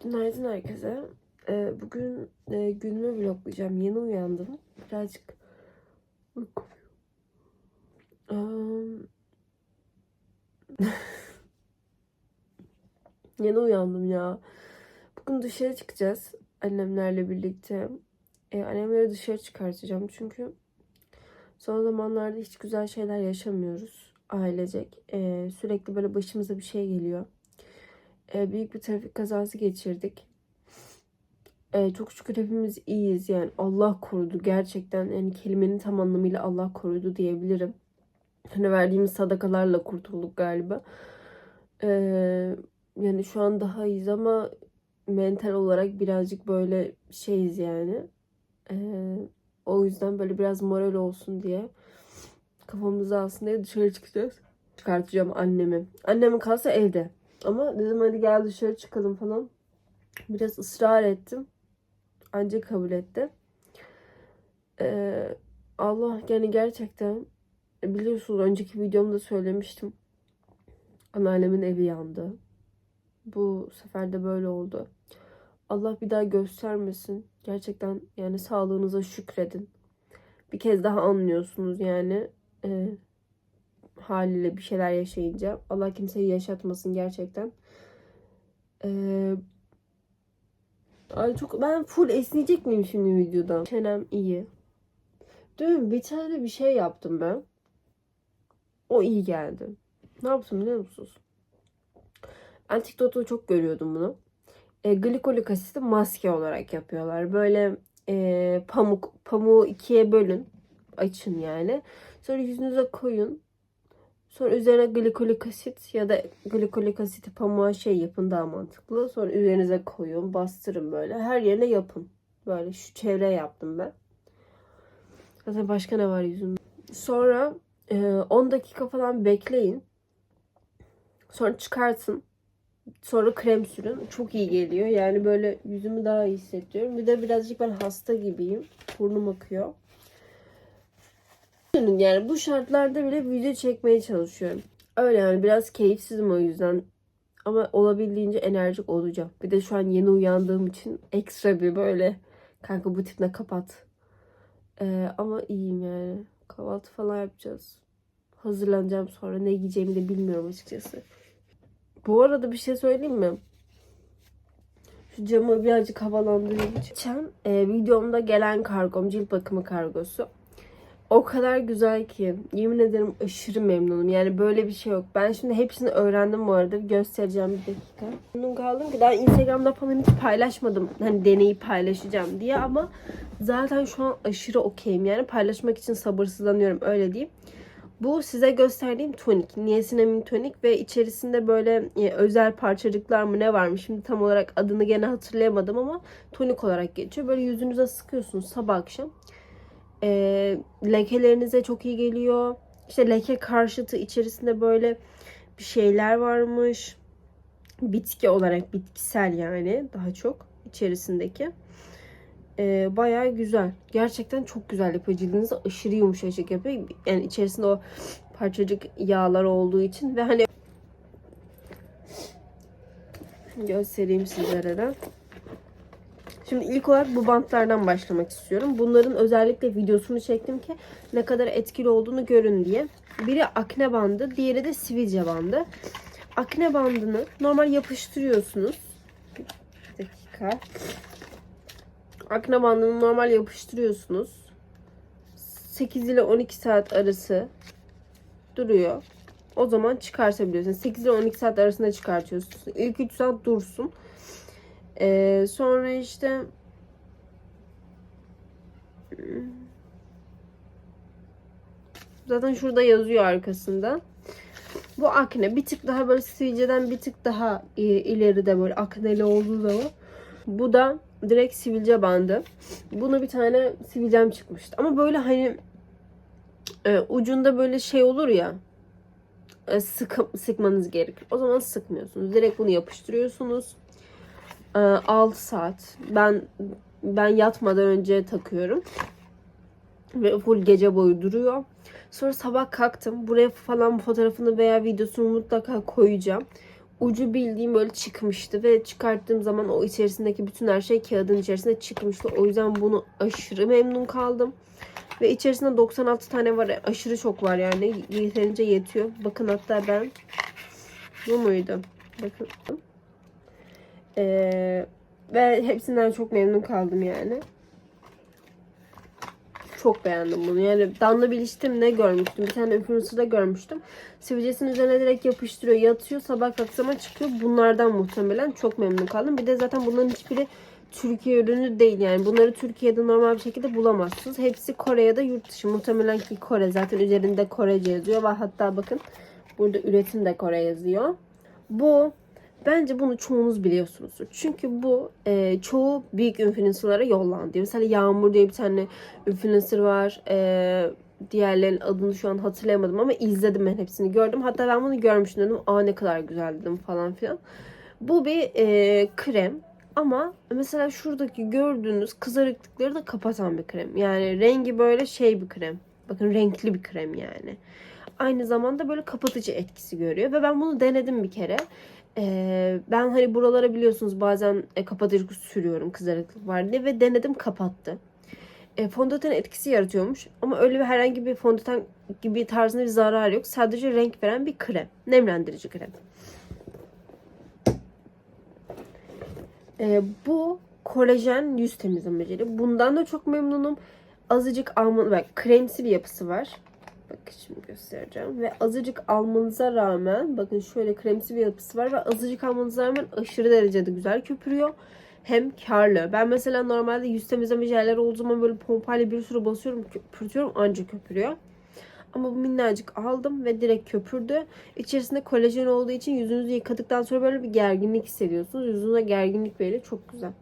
Günaydın herkese. Ee, bugün e, günümü vloglayacağım. Yeni uyandım. Birazcık Yeni uyandım ya. Bugün dışarı çıkacağız. Annemlerle birlikte. Ee, annemleri dışarı çıkartacağım. Çünkü son zamanlarda hiç güzel şeyler yaşamıyoruz. Ailecek. Ee, sürekli böyle başımıza bir şey geliyor. Ee, büyük bir trafik kazası geçirdik. Ee, çok şükür hepimiz iyiyiz yani Allah korudu gerçekten yani kelimenin tam anlamıyla Allah korudu diyebilirim. Hani verdiğimiz sadakalarla kurtulduk galiba. Ee, yani şu an daha iyiyiz ama mental olarak birazcık böyle şeyiz yani. Ee, o yüzden böyle biraz moral olsun diye kafamızı diye dışarı çıkacağız. Çıkartacağım annemi. Annemin kalsa evde. Ama dedim hadi gel dışarı çıkalım falan. Biraz ısrar ettim. Ancak kabul etti. Ee, Allah yani gerçekten e, biliyorsunuz önceki videomda söylemiştim. Anneannemin evi yandı. Bu sefer de böyle oldu. Allah bir daha göstermesin. Gerçekten yani sağlığınıza şükredin. Bir kez daha anlıyorsunuz yani. Ee, haliyle bir şeyler yaşayınca. Allah kimseyi yaşatmasın gerçekten. Ee, ay çok ben full esneyecek miyim şimdi videoda? Çenem iyi. Dün bir tane bir şey yaptım ben. O iyi geldi. Ne yaptım biliyor musunuz? Ben çok görüyordum bunu. E, glikolik asiti maske olarak yapıyorlar. Böyle e, pamuk pamuğu ikiye bölün. Açın yani. Sonra yüzünüze koyun. Sonra üzerine glikolik asit ya da glikolik asiti pamuğa şey yapın daha mantıklı. Sonra üzerinize koyun, bastırın böyle. Her yerine yapın. Böyle şu çevre yaptım ben. Zaten başka ne var yüzümde? Sonra e, 10 dakika falan bekleyin. Sonra çıkartın. Sonra krem sürün. Çok iyi geliyor. Yani böyle yüzümü daha iyi hissediyorum. Bir de birazcık ben hasta gibiyim. Burnum akıyor. Yani bu şartlarda bile video çekmeye çalışıyorum. Öyle yani biraz keyifsizim o yüzden. Ama olabildiğince enerjik olacağım. Bir de şu an yeni uyandığım için ekstra bir böyle kanka bu tip ne kapat. Ee, ama iyiyim yani. Kahvaltı falan yapacağız. Hazırlanacağım sonra. Ne giyeceğimi de bilmiyorum açıkçası. Bu arada bir şey söyleyeyim mi? Şu camı birazcık havalandırayım. Geçen e, videomda gelen kargom cilt bakımı kargosu. O kadar güzel ki. Yemin ederim aşırı memnunum. Yani böyle bir şey yok. Ben şimdi hepsini öğrendim bu arada. Göstereceğim bir dakika. Memnun kaldım ki daha Instagram'da falan hiç paylaşmadım. Hani deneyi paylaşacağım diye ama zaten şu an aşırı okeyim. Yani paylaşmak için sabırsızlanıyorum öyle diyeyim. Bu size gösterdiğim tonik. Niacinamide tonik ve içerisinde böyle e, özel parçacıklar mı ne varmış. Şimdi tam olarak adını gene hatırlayamadım ama tonik olarak geçiyor. Böyle yüzünüze sıkıyorsunuz sabah akşam. E, lekelerinize çok iyi geliyor. İşte leke karşıtı içerisinde böyle bir şeyler varmış. Bitki olarak bitkisel yani daha çok içerisindeki. E, bayağı güzel. Gerçekten çok güzel yapıyor. Cildinizi aşırı yumuşacık yapıyor. Yani içerisinde o parçacık yağlar olduğu için ve hani göstereyim sizlere de. Şimdi ilk olarak bu bantlardan başlamak istiyorum. Bunların özellikle videosunu çektim ki ne kadar etkili olduğunu görün diye. Biri akne bandı, diğeri de sivilce bandı. Akne bandını normal yapıştırıyorsunuz. Bir dakika. Akne bandını normal yapıştırıyorsunuz. 8 ile 12 saat arası duruyor. O zaman çıkartabiliyorsunuz. 8 ile 12 saat arasında çıkartıyorsunuz. İlk 3 saat dursun. Ee, sonra işte zaten şurada yazıyor arkasında. Bu akne bir tık daha böyle sivilceden bir tık daha ileride böyle akneli olduğu zaman. Bu da direkt sivilce bandı. Buna bir tane sivilcem çıkmıştı. Ama böyle hani e, ucunda böyle şey olur ya e, sık, sıkmanız gerekir. O zaman sıkmıyorsunuz. Direkt bunu yapıştırıyorsunuz. 6 saat. Ben ben yatmadan önce takıyorum. Ve full gece boyu duruyor. Sonra sabah kalktım. Buraya falan fotoğrafını veya videosunu mutlaka koyacağım. ucu bildiğim böyle çıkmıştı ve çıkarttığım zaman o içerisindeki bütün her şey kağıdın içerisinde çıkmıştı. O yüzden bunu aşırı memnun kaldım. Ve içerisinde 96 tane var. Aşırı çok var yani. Yeterince yetiyor. Bakın hatta ben bu muydu? Bakın. Ee, ve hepsinden çok memnun kaldım yani. Çok beğendim bunu. Yani Danla Biliştim ne görmüştüm? Bir tane influencer'da görmüştüm. Sivilcesinin üzerine direkt yapıştırıyor. Yatıyor. Sabah kalksama çıkıyor. Bunlardan muhtemelen çok memnun kaldım. Bir de zaten bunların hiçbiri Türkiye ürünü değil. Yani bunları Türkiye'de normal bir şekilde bulamazsınız. Hepsi Kore ya da yurt dışı. Muhtemelen ki Kore. Zaten üzerinde Korece yazıyor. Ve hatta bakın burada üretim de Kore yazıyor. Bu Bence bunu çoğunuz biliyorsunuzdur. Çünkü bu e, çoğu büyük influencerlara yollandı. Mesela Yağmur diye bir tane influencer var. E, diğerlerinin adını şu an hatırlayamadım ama izledim ben hepsini gördüm. Hatta ben bunu görmüştüm dedim. Aa ne kadar güzel dedim falan filan. Bu bir e, krem. Ama mesela şuradaki gördüğünüz kızarıklıkları da kapatan bir krem. Yani rengi böyle şey bir krem. Bakın renkli bir krem yani. Aynı zamanda böyle kapatıcı etkisi görüyor. Ve ben bunu denedim bir kere. Ee, ben hani buralara biliyorsunuz bazen e, kapatıcı sürüyorum kızarıklık var diye ve denedim kapattı. E, fondöten etkisi yaratıyormuş ama öyle bir herhangi bir fondöten gibi tarzında bir zarar yok. Sadece renk veren bir krem. Nemlendirici krem. E, bu kolajen yüz temizlemecili. Bundan da çok memnunum. Azıcık alman, bak kremsi bir yapısı var. Bakın şimdi göstereceğim. Ve azıcık almanıza rağmen bakın şöyle kremsi bir yapısı var ve azıcık almanıza rağmen aşırı derecede güzel köpürüyor. Hem karlı. Ben mesela normalde yüz temizleme jelleri olduğu zaman böyle pompayla bir sürü basıyorum, köpürtüyorum ancak köpürüyor. Ama bu minnacık aldım ve direkt köpürdü. İçerisinde kolajen olduğu için yüzünüzü yıkadıktan sonra böyle bir gerginlik hissediyorsunuz. Yüzüne gerginlik veriyor. Çok güzel.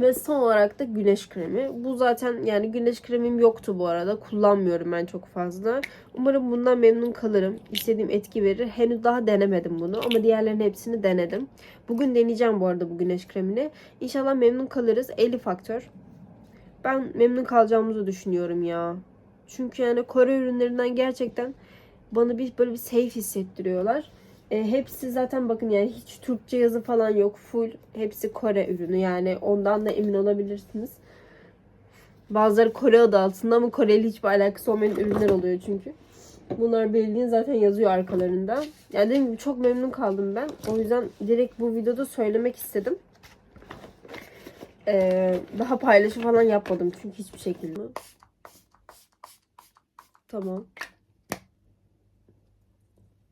Ve son olarak da güneş kremi. Bu zaten yani güneş kremim yoktu bu arada. Kullanmıyorum ben çok fazla. Umarım bundan memnun kalırım. İstediğim etki verir. Henüz daha denemedim bunu ama diğerlerinin hepsini denedim. Bugün deneyeceğim bu arada bu güneş kremini. İnşallah memnun kalırız. 50 faktör. Ben memnun kalacağımızı düşünüyorum ya. Çünkü yani Kore ürünlerinden gerçekten bana bir böyle bir safe hissettiriyorlar. E, hepsi zaten bakın yani hiç Türkçe yazı falan yok. Full hepsi Kore ürünü yani ondan da emin olabilirsiniz. Bazıları Kore adı altında ama Koreli hiçbir alakası olmayan ürünler oluyor çünkü. Bunlar bildiğin zaten yazıyor arkalarında. Yani dediğim gibi çok memnun kaldım ben. O yüzden direkt bu videoda söylemek istedim. Ee, daha paylaşı falan yapmadım çünkü hiçbir şekilde. Tamam.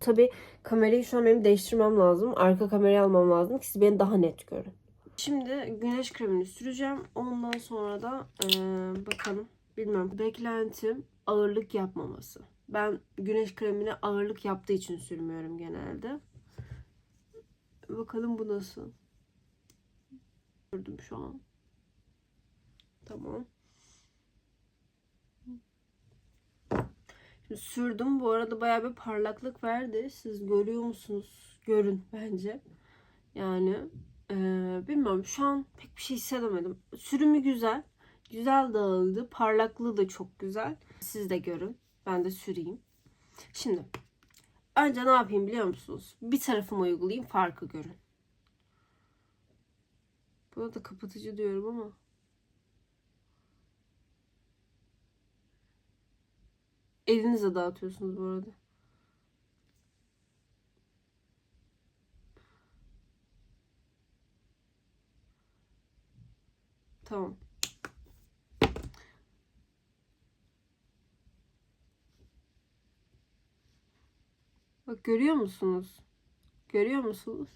Tabii kamerayı şu an benim değiştirmem lazım. Arka kamerayı almam lazım ki siz beni daha net görün. Şimdi güneş kremini süreceğim. Ondan sonra da ee, bakalım. Bilmiyorum. Beklentim ağırlık yapmaması. Ben güneş kremini ağırlık yaptığı için sürmüyorum genelde. Bakalım bu nasıl. Sürdüm şu an. Tamam. Sürdüm. Bu arada bayağı bir parlaklık verdi. Siz görüyor musunuz? Görün bence. Yani ee, bilmiyorum. Şu an pek bir şey hissedemedim. Sürümü güzel. Güzel dağıldı. Parlaklığı da çok güzel. Siz de görün. Ben de süreyim. Şimdi önce ne yapayım biliyor musunuz? Bir tarafıma uygulayayım farkı görün. Buna da kapatıcı diyorum ama. Elinize dağıtıyorsunuz bu arada. Tamam. Bak görüyor musunuz? Görüyor musunuz?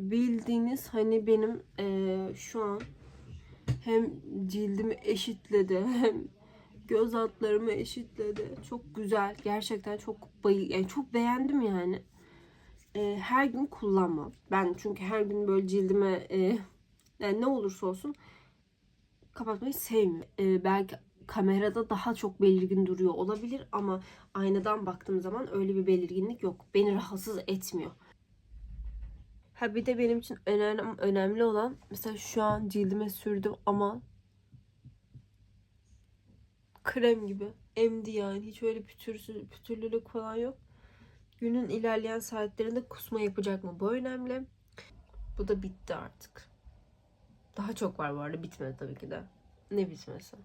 Bildiğiniz hani benim eee, şu an hem cildimi eşitledi hem göz altlarımı eşitledi. Çok güzel. Gerçekten çok bayı yani çok beğendim yani. Eee, her gün kullanmam. Ben çünkü her gün böyle cildime eee, yani ne olursa olsun kapatmayı sevmiyorum. Eee, belki kamerada daha çok belirgin duruyor olabilir ama aynadan baktığım zaman öyle bir belirginlik yok. Beni rahatsız etmiyor. Ha bir de benim için önemli, önemli olan mesela şu an cildime sürdüm ama krem gibi emdi yani. Hiç öyle pütürsüz, pütürlülük falan yok. Günün ilerleyen saatlerinde kusma yapacak mı? Bu önemli. Bu da bitti artık. Daha çok var bu arada. Bitmedi tabii ki de. Ne bitmesi?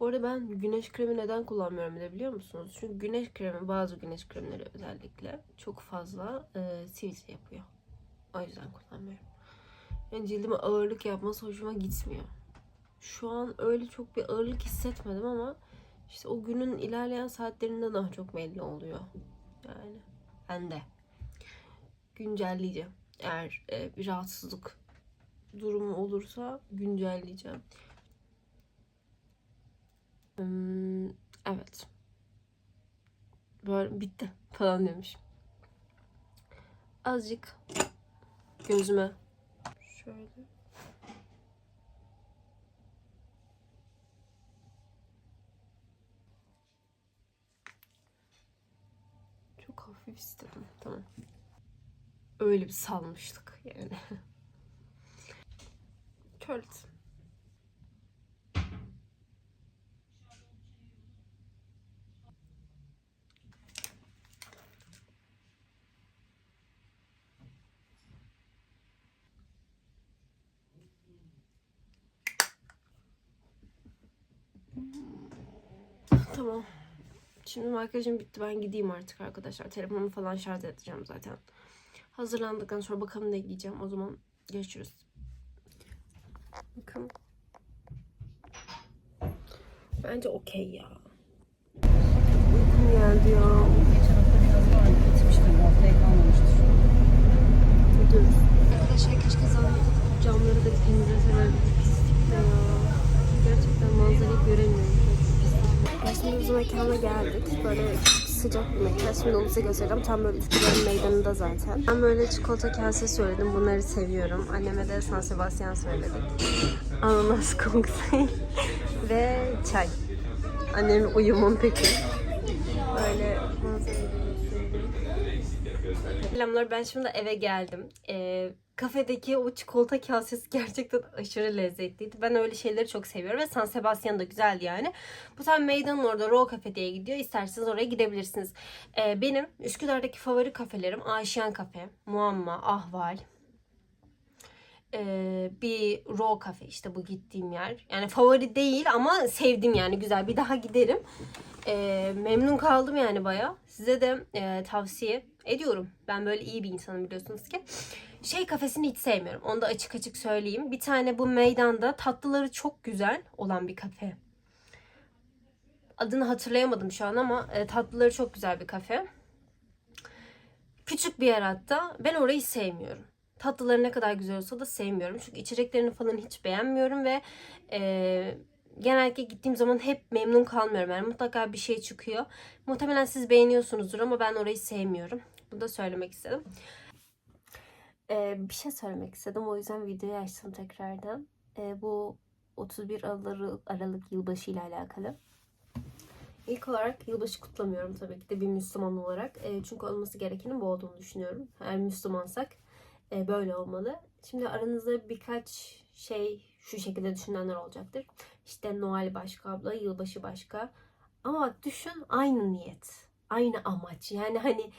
Bu arada ben güneş kremi neden kullanmıyorum bile biliyor musunuz? Çünkü güneş kremi bazı güneş kremleri özellikle çok fazla e, sivilce yapıyor. O yüzden kullanmıyorum. Yani cildime ağırlık yapması hoşuma gitmiyor. Şu an öyle çok bir ağırlık hissetmedim ama işte o günün ilerleyen saatlerinde daha çok belli oluyor. Yani ben de güncelleyeceğim. Eğer e, bir rahatsızlık durumu olursa güncelleyeceğim. Hmm, evet. Böyle bitti falan demiş. Azıcık gözüme şöyle çok hafif istedim. Tamam. Öyle bir salmıştık yani. Şöyle. Tamam. Şimdi makyajım bitti. Ben gideyim artık arkadaşlar. Telefonumu falan şarj edeceğim zaten. Hazırlandıktan sonra bakalım ne giyeceğim. O zaman görüşürüz. Bakın. Bence okey ya. Uykum geldi ya. Geçen hafta biraz camları da temizleseler. Pislik de ya. Gerçekten manzarayı göremiyorum. Şimdi biz mekana geldik. Böyle sıcak bir mekan. Şimdi onu size göstereceğim. Tam böyle Üsküdar'ın meydanında zaten. Ben böyle çikolata kase söyledim. Bunları seviyorum. Anneme de San Sebastian söyledik. Ananas kokteyl ve çay. Annemin uyumun peki. Böyle manzarayı Selamlar ben şimdi eve geldim. Ee, kafedeki o çikolata kasesi gerçekten aşırı lezzetliydi. Ben öyle şeyleri çok seviyorum ve San Sebastian da güzeldi yani. Bu tam meydanın orada Raw Cafe diye gidiyor. İsterseniz oraya gidebilirsiniz. Ee, benim Üsküdar'daki favori kafelerim Aşiyan Kafe, Muamma, Ahval. Ee, bir Raw Cafe işte bu gittiğim yer. Yani favori değil ama sevdim yani güzel. Bir daha giderim. Ee, memnun kaldım yani baya. Size de e, tavsiye ediyorum. Ben böyle iyi bir insanım biliyorsunuz ki. Şey kafesini hiç sevmiyorum. Onu da açık açık söyleyeyim. Bir tane bu meydanda tatlıları çok güzel olan bir kafe. Adını hatırlayamadım şu an ama e, tatlıları çok güzel bir kafe. Küçük bir yer hatta. Ben orayı sevmiyorum. Tatlıları ne kadar güzel olsa da sevmiyorum. Çünkü içeceklerini falan hiç beğenmiyorum ve e, genellikle gittiğim zaman hep memnun kalmıyorum. Yani mutlaka bir şey çıkıyor. Muhtemelen siz beğeniyorsunuzdur ama ben orayı sevmiyorum. Bunu da söylemek istedim. Ee, bir şey söylemek istedim. O yüzden videoyu açtım tekrardan. Ee, bu 31 Aralık, Aralık yılbaşı ile alakalı. İlk olarak yılbaşı kutlamıyorum tabii ki de bir Müslüman olarak. Ee, çünkü olması gerekenin bu olduğunu düşünüyorum. Eğer Müslümansak e, böyle olmalı. Şimdi aranızda birkaç şey şu şekilde düşünenler olacaktır. İşte Noel başka abla, yılbaşı başka. Ama bak düşün aynı niyet. Aynı amaç. Yani hani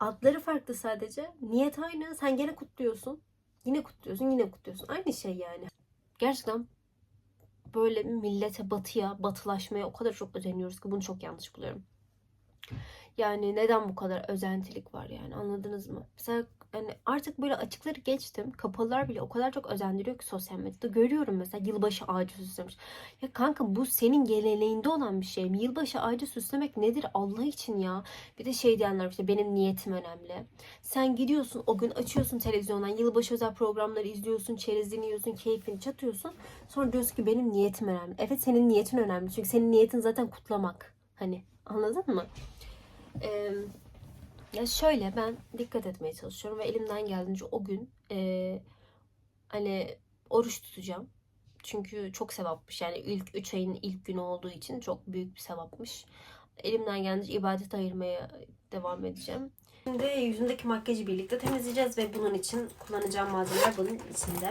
adları farklı sadece. Niyet aynı. Sen gene kutluyorsun. Yine kutluyorsun, yine kutluyorsun. Aynı şey yani. Gerçekten böyle millete batıya, batılaşmaya o kadar çok özeniyoruz ki bunu çok yanlış buluyorum. Yani neden bu kadar özentilik var yani anladınız mı? Mesela yani artık böyle açıkları geçtim. Kapalılar bile o kadar çok özendiriyor ki sosyal medyada. Görüyorum mesela yılbaşı ağacı süslemiş. Ya kanka bu senin geleneğinde olan bir şey mi? Yılbaşı ağacı süslemek nedir Allah için ya? Bir de şey diyenler işte benim niyetim önemli. Sen gidiyorsun o gün açıyorsun televizyondan yılbaşı özel programları izliyorsun, çerezini yiyorsun, keyfini çatıyorsun. Sonra diyorsun ki benim niyetim önemli. Evet senin niyetin önemli. Çünkü senin niyetin zaten kutlamak. Hani anladın mı? Ee, ya şöyle ben dikkat etmeye çalışıyorum ve elimden geldiğince o gün e, hani oruç tutacağım. Çünkü çok sevapmış. Yani ilk 3 ayın ilk günü olduğu için çok büyük bir sevapmış. elimden geldiğince ibadet ayırmaya devam edeceğim. Şimdi yüzümdeki makyajı birlikte temizleyeceğiz ve bunun için kullanacağım malzemeler bunun içinde.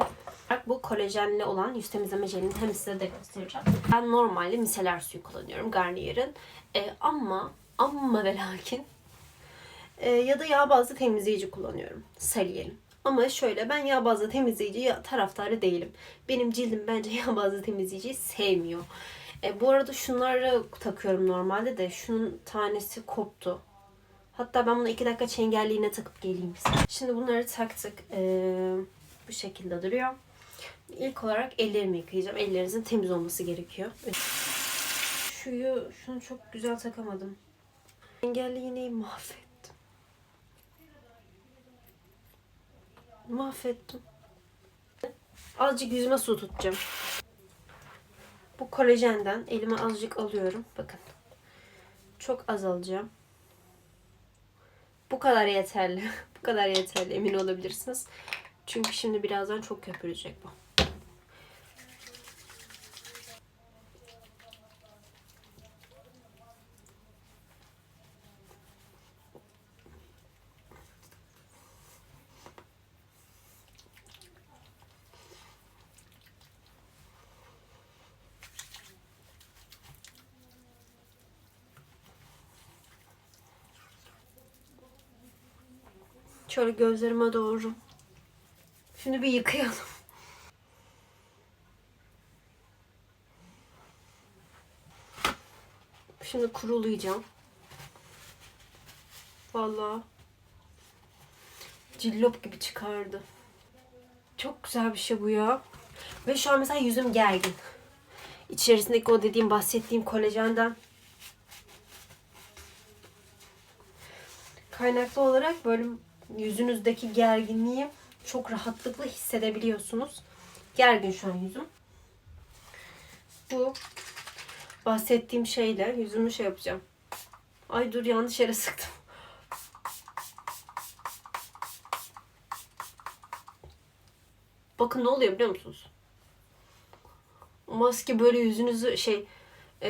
Bak bu kolajenli olan yüz temizleme jelini hem size de göstereceğim. Ben normalde miseler suyu kullanıyorum Garnier'in. E, ama ama ve lakin e, ya da yağ bazlı temizleyici kullanıyorum. Salier'in. Ama şöyle ben yağ bazlı temizleyici taraftarı değilim. Benim cildim bence yağ bazlı temizleyiciyi sevmiyor. E, bu arada şunları takıyorum normalde de şunun tanesi koptu. Hatta ben bunu iki dakika çengelliğine takıp geleyim size. Şimdi bunları taktık. Ee, bu şekilde duruyor. İlk olarak ellerimi yıkayacağım. Ellerinizin temiz olması gerekiyor. Şuyu, şunu çok güzel takamadım. Engelli iğneyi mahvettim. Mahvettim. Azıcık yüzüme su tutacağım. Bu kolajenden elime azıcık alıyorum. Bakın. Çok az alacağım. Bu kadar yeterli. Bu kadar yeterli emin olabilirsiniz. Çünkü şimdi birazdan çok köpürecek bu. Şöyle gözlerime doğru. Şimdi bir yıkayalım. Şimdi kurulayacağım. Vallahi cillop gibi çıkardı. Çok güzel bir şey bu ya. Ve şu an mesela yüzüm gergin. İçerisindeki o dediğim bahsettiğim kolajenden kaynaklı olarak böyle yüzünüzdeki gerginliği çok rahatlıkla hissedebiliyorsunuz. Gergin şu an yüzüm. Bu bahsettiğim şeyle yüzümü şey yapacağım. Ay dur yanlış yere sıktım. Bakın ne oluyor biliyor musunuz? Maske böyle yüzünüzü şey e,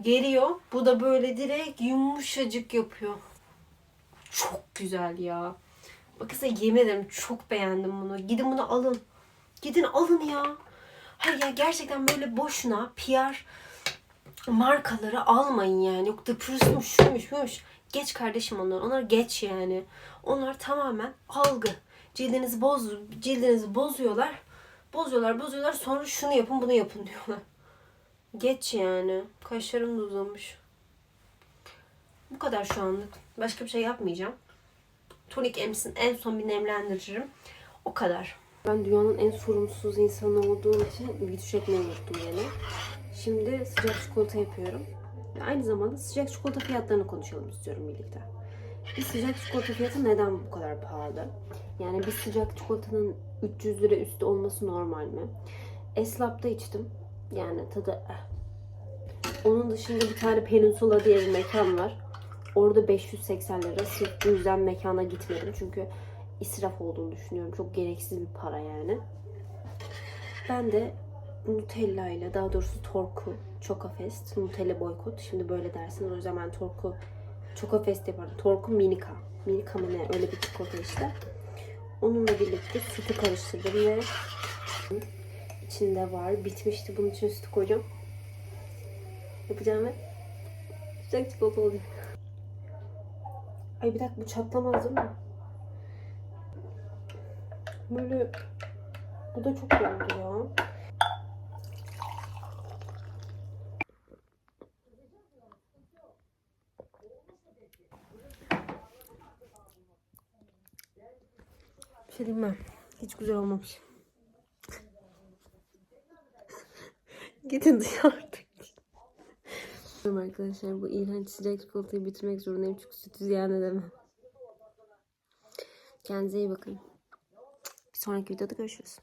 geriyor. Bu da böyle direkt yumuşacık yapıyor. Çok güzel ya. Bakın size yemin ederim çok beğendim bunu. Gidin bunu alın. Gidin alın ya. Hayır ya gerçekten böyle boşuna PR markaları almayın yani. Yok da pürüzmüş, şuymuş, buymuş. Geç kardeşim onlar. Onlar geç yani. Onlar tamamen algı. Cildinizi boz, cildinizi bozuyorlar. Bozuyorlar, bozuyorlar. Sonra şunu yapın, bunu yapın diyorlar. Geç yani. Kaşlarım da uzamış. Bu kadar şu anlık. Başka bir şey yapmayacağım. Tonik emsin en son bir nemlendiririm. O kadar. Ben dünyanın en sorumsuz insanı olduğum için bir düşetmeyi unuttum yine. Şimdi sıcak çikolata yapıyorum. Ve aynı zamanda sıcak çikolata fiyatlarını konuşalım istiyorum birlikte. Bir sıcak çikolata fiyatı neden bu kadar pahalı? Yani bir sıcak çikolatanın 300 lira üstü olması normal mi? Eslap'ta içtim. Yani tadı eh. Onun dışında bir tane Peninsula diye bir mekan var. Orada 580 lira. Sırf bu yüzden mekana gitmedim. Çünkü israf olduğunu düşünüyorum. Çok gereksiz bir para yani. Ben de Nutella ile daha doğrusu Torku Chocofest. Nutella boykot. Şimdi böyle dersiniz. O yüzden ben Torku Chocofest yaparım. Torku Minika. Minika mı ne? Öyle bir çikolata işte. Onunla birlikte sütü karıştırdım ve içinde var. Bitmişti. Bunun için sütü koyacağım. Yapacağım ve sıcak çikolata olacak. Ay bir dakika bu çatlamaz değil mi? Böyle bu da çok oldu ya. Bir şey diyeyim mi? Hiç güzel olmamış. Gidin dışarı arkadaşlar bu iğrenç sıcak çikolatayı bitirmek zorundayım çünkü sütü ziyan edemem. Kendinize iyi bakın. Bir sonraki videoda görüşürüz.